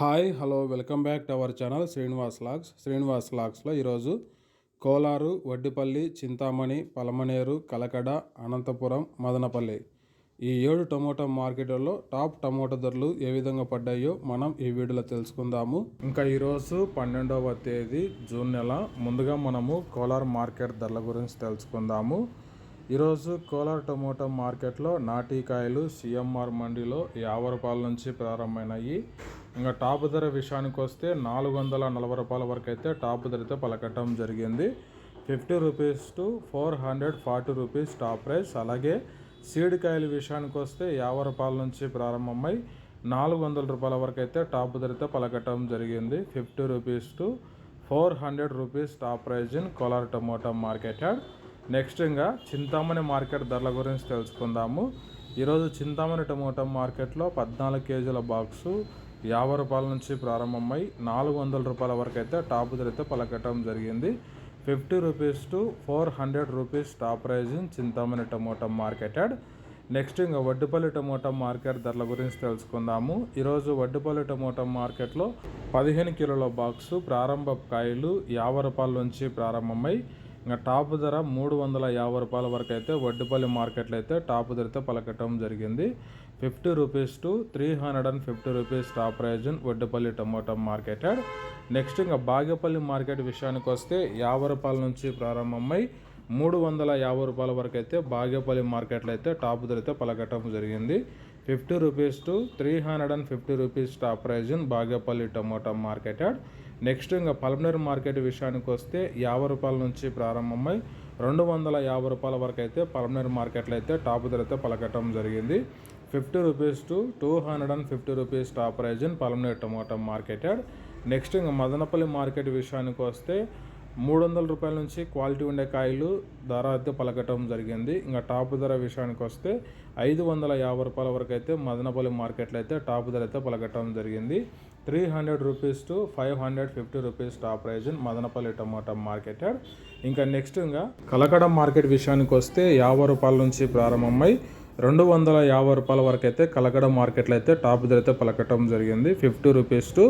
Hi hello welcome back to our channel Srinivas logs. Srinivas లాగ్స్లో ఈరోజు కోలారు వడ్డిపల్లి చింతామణి పలమనేరు కలకడ అనంతపురం మదనపల్లి ఈ ఏడు టమోటా మార్కెట్లలో టాప్ టమోటా ధరలు ఏ విధంగా పడ్డాయో మనం ఈ వీడియోలో తెలుసుకుందాము. ఇంకా ఈరోజు పన్నెండవ తేదీ జూన్ నెల. ముందుగా మనము కోలార్ మార్కెట్ ధరల గురించి తెలుసుకుందాము. ఈరోజు కోలార్ టమోటా మార్కెట్లో నాటికాయలు సిఎంఆర్ మండీలో యాభై రూపాయల నుంచి ప్రారంభమైనాయి. ఇంకా టాప్ ధర విషయానికి వస్తే నాలుగు వందల నలభై రూపాయల వరకు అయితే టాప్ ధరతో పలకటం జరిగింది. Fifty rupees to four hundred forty rupees top price. అలాగే సీడ్ కాయల విషయానికి వస్తే యాభై రూపాయల నుంచి ప్రారంభమై నాలుగు వందల రూపాయల వరకు అయితే టాప్ ధరతో పలకటం జరిగింది. Fifty rupees to four hundred rupees top prize in Kolar tomato market yard. Next ఇంకా చింతామణి మార్కెట్ ధరల గురించి తెలుసుకుందాము. ఈరోజు చింతామణి టమోటా మార్కెట్లో పద్నాలుగు కేజీల బాక్సు యాభై రూపాయల నుంచి ప్రారంభమై నాలుగు వందల రూపాయల వరకు అయితే టాప్ ధర అయితే పలకటం జరిగింది. Fifty rupees to four hundred rupees top prize in Chintamani tomato market next ఇంకా వడ్డుపల్లి టమోటా మార్కెట్ ధరల గురించి తెలుసుకుందాము. ఈరోజు వడ్డుపల్లి టమోటా మార్కెట్లో పదిహేను కిలోల బాక్సు ప్రారంభ కాయలు యాభై రూపాయల నుంచి ప్రారంభమై ఇంకా టాప్ ధర మూడు వందల యాభై రూపాయల వరకు అయితే వడ్డిపల్లి మార్కెట్లో అయితే టాప్ ధరతో పలకటం జరిగింది. Fifty rupees to three hundred and fifty rupees top prize Vaddipalli tomato marketed. Next ఇంకా బాగేపల్లి మార్కెట్ విషయానికి వస్తే యాభై రూపాయల నుంచి ప్రారంభమై మూడు వందల యాభై రూపాయల వరకు అయితే బాగేపల్లి మార్కెట్లో అయితే టాప్ ధరతో పలకటం జరిగింది. Fifty rupees to three hundred and fifty rupees top prize Bagepalli tomato marketed. Next ఇంకా పల్మనేరు మార్కెట్ విషయానికి వస్తే యాభై రూపాయల నుంచి ప్రారంభమై రెండు వందల యాభై రూపాయల వరకు అయితే పల్మనేరు మార్కెట్లో అయితే టాప్ ధర అయితే పలకటం జరిగింది. Fifty rupees to two hundred and fifty rupees top prize in Palamaner tomato market next ఇంకా మదనపల్లి మార్కెట్ విషయానికి వస్తే మూడు వందల రూపాయల నుంచి క్వాలిటీ ఉండే కాయలు ధర అయితే పలకటం జరిగింది. ఇంకా టాప్ ధర విషయానికి వస్తే ఐదు వందల యాభై రూపాయల వరకు అయితే మదనపల్లి మార్కెట్లో అయితే టాప్ ధర అయితే పలకటం జరిగింది. Three hundred rupees to five hundred fifty rupees top prize Madanapalle tomato marketed ఇంకా నెక్స్ట్ ఇంకా కలకడ మార్కెట్ విషయానికి వస్తే యాభై రూపాయల నుంచి ప్రారంభమై రెండు వందల యాభై రూపాయల వరకు అయితే కలకడ మార్కెట్లో అయితే టాప్ ధర అయితే పలకటం జరిగింది. Fifty rupees to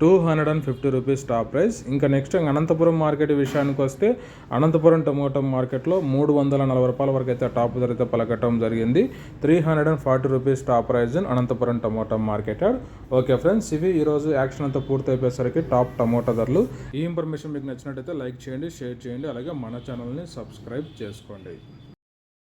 two hundred and fifty rupees top price. ఇంకా నెక్స్ట్ అనంతపురం మార్కెట్ విషయానికి వస్తే అనంతపురం టమోటా మార్కెట్లో మూడు వందల నలభై రూపాయల వరకు అయితే టాప్ ధర అయితే పలకటం జరిగింది. Three hundred and forty rupees top prize Anantapuram tomato market okay friends ఇవి ఈరోజు యాక్షన్ అంతా పూర్తి అయిపోయేసరికి టాప్ టమోటా ధరలు. ఈ ఇన్ఫర్మేషన్ మీకు నచ్చినట్టయితే లైక్ చేయండి షేర్ చేయండి అలాగే మన ఛానల్ని సబ్స్క్రైబ్ చేసుకోండి.